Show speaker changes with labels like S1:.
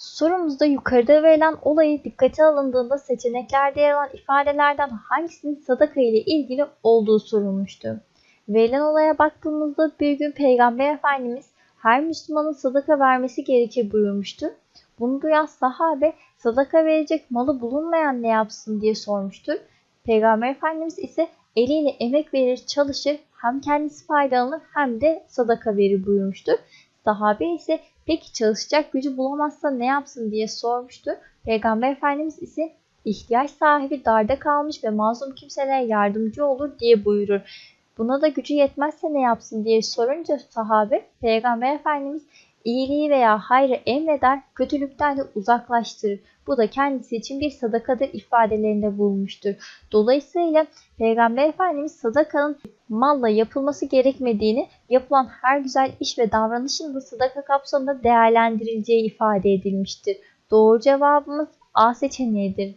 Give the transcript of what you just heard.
S1: Sorumuzda yukarıda verilen olayı dikkate alındığında seçeneklerde yer alan ifadelerden hangisinin sadaka ile ilgili olduğu sorulmuştu. Verilen olaya baktığımızda bir gün Peygamber Efendimiz her Müslümanın sadaka vermesi gerekir buyurmuştu. Bunu duyan sahabe sadaka verecek malı bulunmayan ne yapsın diye sormuştur. Peygamber Efendimiz ise eliyle emek verir çalışır hem kendisi faydalanır hem de sadaka verir buyurmuştur. Sahabe ise peki çalışacak gücü bulamazsa ne yapsın diye sormuştu. Peygamber Efendimiz ise ihtiyaç sahibi darda kalmış ve mazlum kimselere yardımcı olur diye buyurur. Buna da gücü yetmezse ne yapsın diye sorunca sahabe Peygamber Efendimiz iyiliği veya hayrı emreder, kötülükten de uzaklaştırır. Bu da kendisi için bir sadakadır ifadelerinde bulmuştur. Dolayısıyla Peygamber Efendimiz sadakanın malla yapılması gerekmediğini, yapılan her güzel iş ve davranışın da sadaka kapsamında değerlendirileceği ifade edilmiştir. Doğru cevabımız A seçeneğidir.